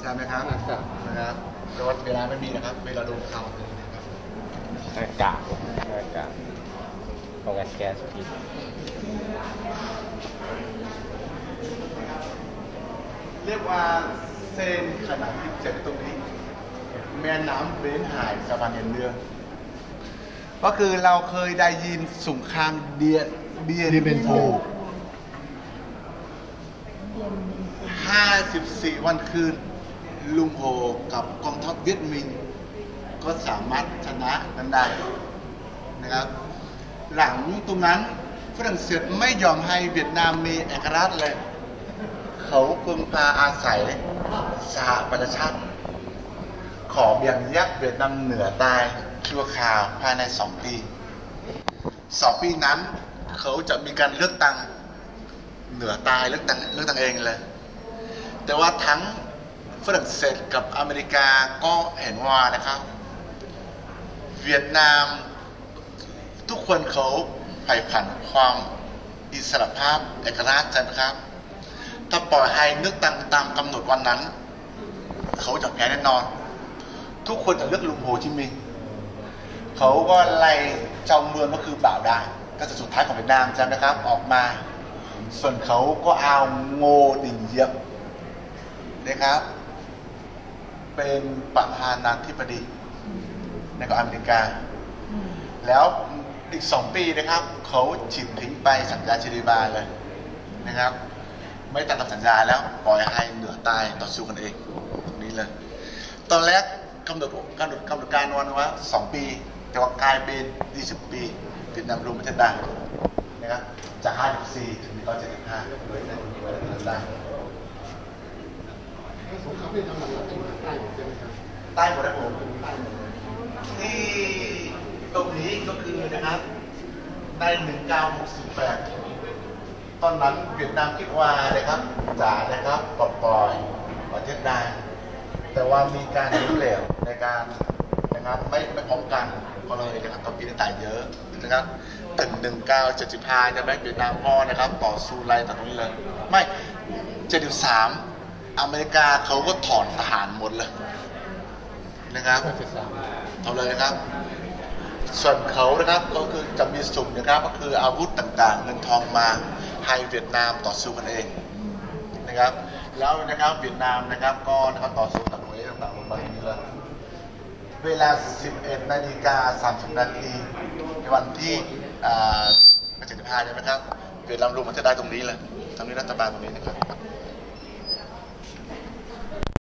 ใช่ไหมครับ นะครับแต่ว่าเวลาไม่มีนะครับ เวลาโดนข่าวเลยนะครับหนากากหากากโอกัแก๊สพิเรียกว่าเส้นขนาดที่เจ็บตรงนี้ แม่น้ำเบนหายสะพานเห็นเรือ ก็คือเราเคยได้ยินสงครามเดียเดียนเบนโฟ เย็ 54 วันคืน ลุงโฮกับกองทัพเวียดมิน ก็สามารถชนะกันได้นะครับ หลังตรงนั้นฝรั่งเศสไม่ยอมให้เวียดนามมีเอกราชเลย เขาพึ่งพาอาศัยสหประชาชาติขอเบี่ยงแยกเวียดนามเหนือใต้ชั่วคราวภายในสองปีสองปีนั้น เขาจะมีการเลือกตั้งเหนือใต้เลือกตั้งเลือกตั้งเองเลย แต่ว่าทั้งฝรั่งเศสกับอเมริกาก็เห็นว่านะครับ เวียดนามทุกคนเขาใฝ่ฝันความอิสรภาพเอกราชใช่ไหมครับ ถ้าปล่อยให้นึกตั้งตามกำหนดวันนั้น เขาจะแพ้แน่นอน ทุกคนจะเลือกลุงโฮจิมินห์เขาก็ไล่เจ้าเมืองก็คือบ่าวได้ก็จะสุดท้ายของเวียดนามจำนะครับออกมา ส่วนเขาก็เอาโงดิ่งเยียบ นะครับ เป็นประธานาธิบดีในของอเมริกา แล้วอีกสองปีนะครับ เขาฉิบทิ้งไปสัญญาเจนีบาเลยนะครับ ไม่ตามคำสัญญาแล้วปล่อยให้เหนือใต้ต่อสู้กันเองตรงนี้เลย ตอนแรกกำหนดกำหนดกำหนดการวันว่าสองปี แต่ว่ากลายเป็นยี่สิบปีเวียดนามรวมประเทศได้นะครับจากห้าสิบสี่ถึงร้อยเจ็ดสิบห้าโดยได้โดยได้ได้ สงครามเวียดนามหลังๆเป็นใต้หมดใช่ไหมครับใต้หมดนะผมที่ตรงนี้ก็คือนะครับในหนึ่งเก้าหกสิบแปดตอนนั้นเวียดนามคิดว่านะครับจ่านะครับปลดปล่อยประเทศได้แต่ว่ามีการล้มเหลวในการนะครับไม่ไม่พร้อมกันก็เลยนะครับตอปีนี้ตายเยอะนะครับถึงหนึ่งเก้าเจ็ดสิบห้าจะไม่เวียดนามก็นะครับ ต่อสู้ไล่ต่ตรงนี้เลย ไม่เจ็ดสิบสาม อเมริกาเขาก็ถอนทหารหมดเลยนะครับทำเลยนะครับ ส่วนเขานะครับก็คือจะมีสุ่มนะครับ ก็คืออาวุธต่างๆ เงินทองมาให้เวียดนามต่อสู้กันเองนะครับ แล้วนะครับเวียดนามนะครับก็นะครับต่อสู้ต่างประเทศต่างๆลงมาอย่างนี้เลยเวลา 11นาฬิกา30นาทีในวันที่75ใช่ไหมครับเวียดนามรวมมันจะได้ตรงนี้เลยตรงนี้รัฐบาลตรงนี้นะครับ